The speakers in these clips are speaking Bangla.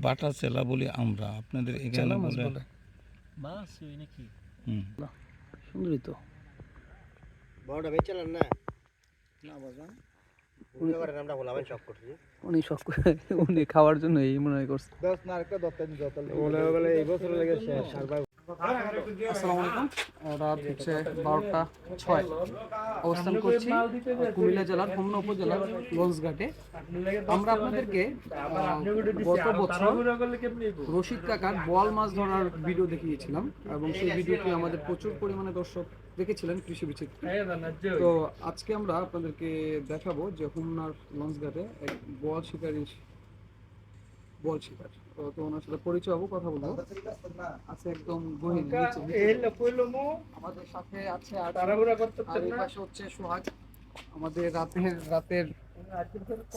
বাটা চেলা বলি আমরা আপনাদের এখানে বলে মাছ ওই নাকি? হুম। সুন্দরই তো। বড়টা বেচালেন না। না বাজান উনি করে নামটা বলাবেন সব করছি। উনি শখ করে উনি খাওয়ার জন্য এই মনে হয় করছে। দশ না আরেকটা দশ বলে বলে এই বছর লেগে শেষ সারবার আসসালামু আলাইকুম। রাত হচ্ছে বারোটা ছয়। অবস্থান করছি কুমিল্লা জেলার উপজেলার আমরা আপনাদেরকে গত বছর রশিদ কাকার বল মাছ ধরার ভিডিও দেখিয়েছিলাম এবং সেই ভিডিওটি আমাদের প্রচুর পরিমাণে দর্শক দেখেছিলেন, কৃষি বিচিত্র। তো আজকে আমরা আপনাদেরকে দেখাবো যে হোমনার লঞ্চঘাটে এক বল শিকারীর বল শিকার তো ওনার সাথে পরিচয় হব কথা বলব। আছে একদম গহীন। আমাদের সাথে আছে আর আর এই পাশে হচ্ছে সোহাগ। আমাদের রাতের রাতের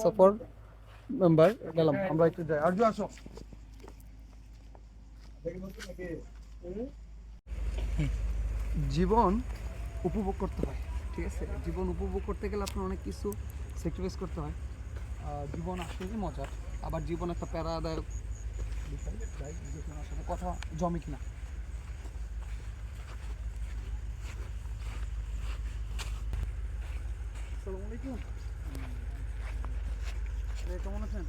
সফর মেম্বার গেলাম। আমরা একটু যাই। আরজু আসো। জীবন উপভোগ করতে হয় ঠিক আছে? জীবন উপভোগ করতে গেলে আপনার অনেক কিছু স্যাক্রিফাইস করতে হয়। জীবন আসলেই মজার। আবার জীবন একটা প্যারাদায়ক বিষয় আসলে কথা জমে কিনা। আসসালামু আলাইকুম। কেমন আছেন?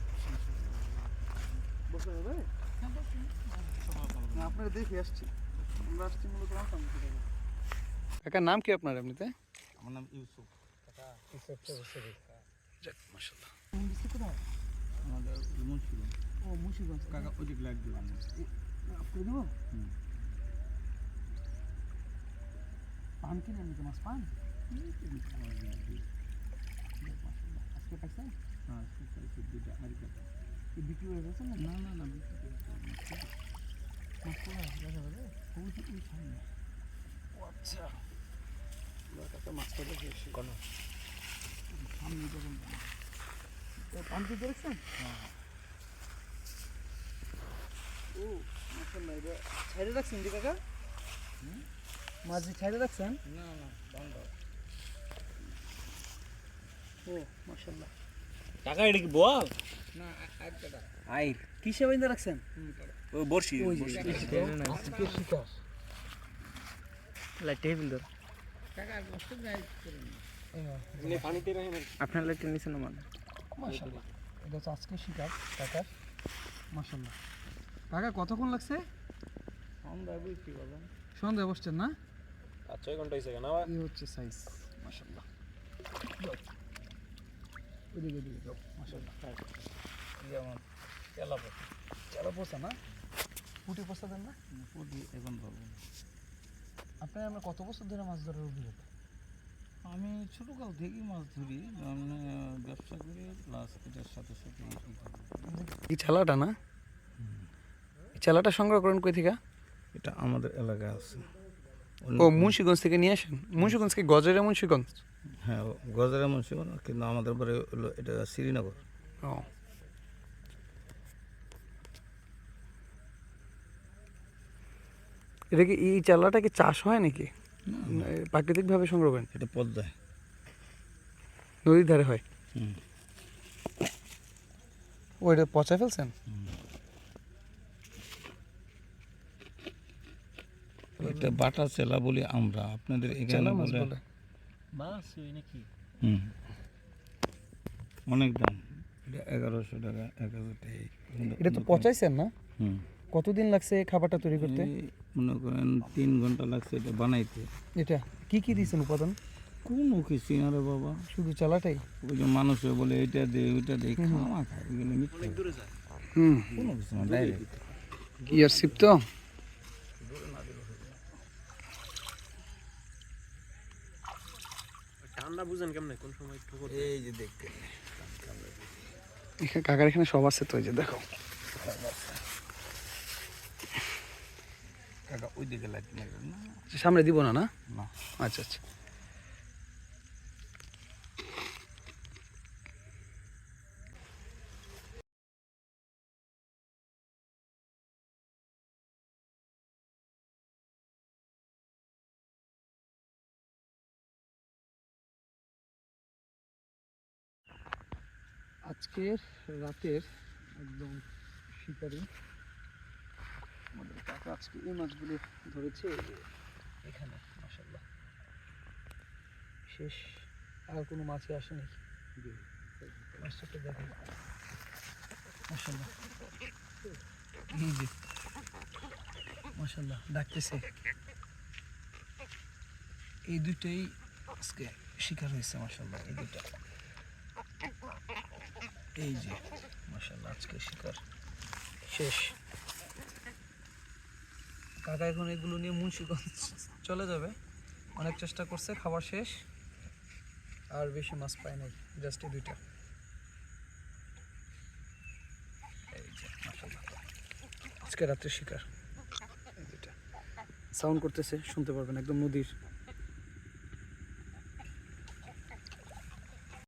বসে যাবে না আপনার দেখে আসছি। আমরা আসছি মূলত কাকার নাম কি আপনার এমনিতে? আমার নাম ইউসুফ। আমাদের মুন্সিগঞ্জ। ও মুন্সিগঞ্জ। কাকা ওদিক লাইট দিবেন আপনি দেবো। পান কিনে এমনিতে মাছ পান। আজকে পাইছেন হ্যাঁ বিক্রি করে দিয়েছেন না না না না বিক্রি মাছ পোড়া দেখা যাবে। ওই তো সামনে। ও আচ্ছা। মাছটা দেখে সামনে যখন কি করেছেন ও মাশাআল্লাহ এটা ছাইড়ে রাখছেন দি কাকা? ছাইড়ে রাখছেন? না না বন্ধ। ও মাশাআল্লাহ। টাকা এটা কি বল না আরেকটা আই কিসে বাইন্দা রাখছেন? ও বর্ষি আজকে শিকার টেবিল ধর। কাকা কষ্ট নাই। আপনার লাইট নিছেন আমার মাশাআল্লাহ। এটা হচ্ছে আজকে শিকার কাকার। মাশাআল্লাহ। কাকা কতক্ষণ লাগছে? আমরা বুঝছি বলেন সন্ধ্যা বসছেন না? আর ছয় ঘণ্টা হয়েছে কেন এই হচ্ছে সাইজ যাও। মাশাআল্লাহ। যেমন চলো পোষা না? পুটি পোষা দেন না? পুটি এখন ধরবো। আপনার আমরা কত বছর ধরে মাছ ধরার অভিজ্ঞতা? আমি ছোটোকাল থেকেই মাছ ধরি মানে ব্যবসা করি প্লাস এটার সাথে সাথে এই চালাটা না? এই চালাটা সংগ্রহ করেন কই থেকে? এটা আমাদের এলাকায় আছে। ও মুন্সিগঞ্জ থেকে নিয়ে আসেন? মুন্সিগঞ্জ কি গজরে মুন্সিগঞ্জ? হ্যাঁ গজারে মুন্সিগঞ্জ কিন্তু আমাদের পরে হলো এটা শ্রীনগর। ও। এটা কি এই চালাটা কি চাষ হয় নাকি? প্রাকৃতিকভাবে সংগ্রহ করেন? এটা পদ্মায়। নদীর ধারে হয়? হুম। ও এটা পচা ফেলছেন? এটা বাটা চেলা বলি আমরা। আপনাদের এখানে মাছ বলে বাস ওই নাকি? হুম। অনেক দাম। এটা এগারোশো টাকা এক হাজার টাকা। এটা তো পচাইছেন না? হুম। কতদিন লাগছে এই খাবারটা তৈরি করতে? মনে করেন তিন ঘণ্টা লাগছে এটা বানাইতে। এটা কি কি দিয়েছেন উপাদান? কোনো কিছু আরে বাবা। শুধু চালাটাই? ওই যে মানুষে বলে এটা দে ওইটা দে খাওয়া খায়। এগুলো মিথ্যা। হুম। কোনো কিছু না ডাইরেক্ট কি আর শিব তো? ঠান্ডা বুঝেন কেমনে কোন সময় ঠুকো এই যে দেখতে এখানে কাকার এখানে সব আছে তো এই যে দেখো। কাকা ওই দিকে লাইট না। সামনে দিব না না? না। আচ্ছা আচ্ছা। আজকের রাতের একদম শিকারি। আমাদের কাকা আজকে এই মাছগুলো ধরেছে এখানে মাসাল্লাহ শেষ আর কোনো মাছই আসেনি মাছটাকে দেখেন। মাসাল্লাহ এই যে মাসাল্লাহ ডাকতেছে। এই দুইটাই আজকে শিকার হয়েছে মাসাল্লাহ এই দুইটা। এই যে মাসাল্লাহ আজকে শিকার। শেষ। কাকা এখন এগুলো নিয়ে মুন্সিগঞ্জ চলে যাবে। অনেক চেষ্টা করছে, খাবার শেষ। আর বেশি মাছ পায় নাই জাস্ট এই দুইটা। আজকে রাত্রে শিকার। সাউন্ড করতেছে, শুনতে পারবেন, একদম নদীর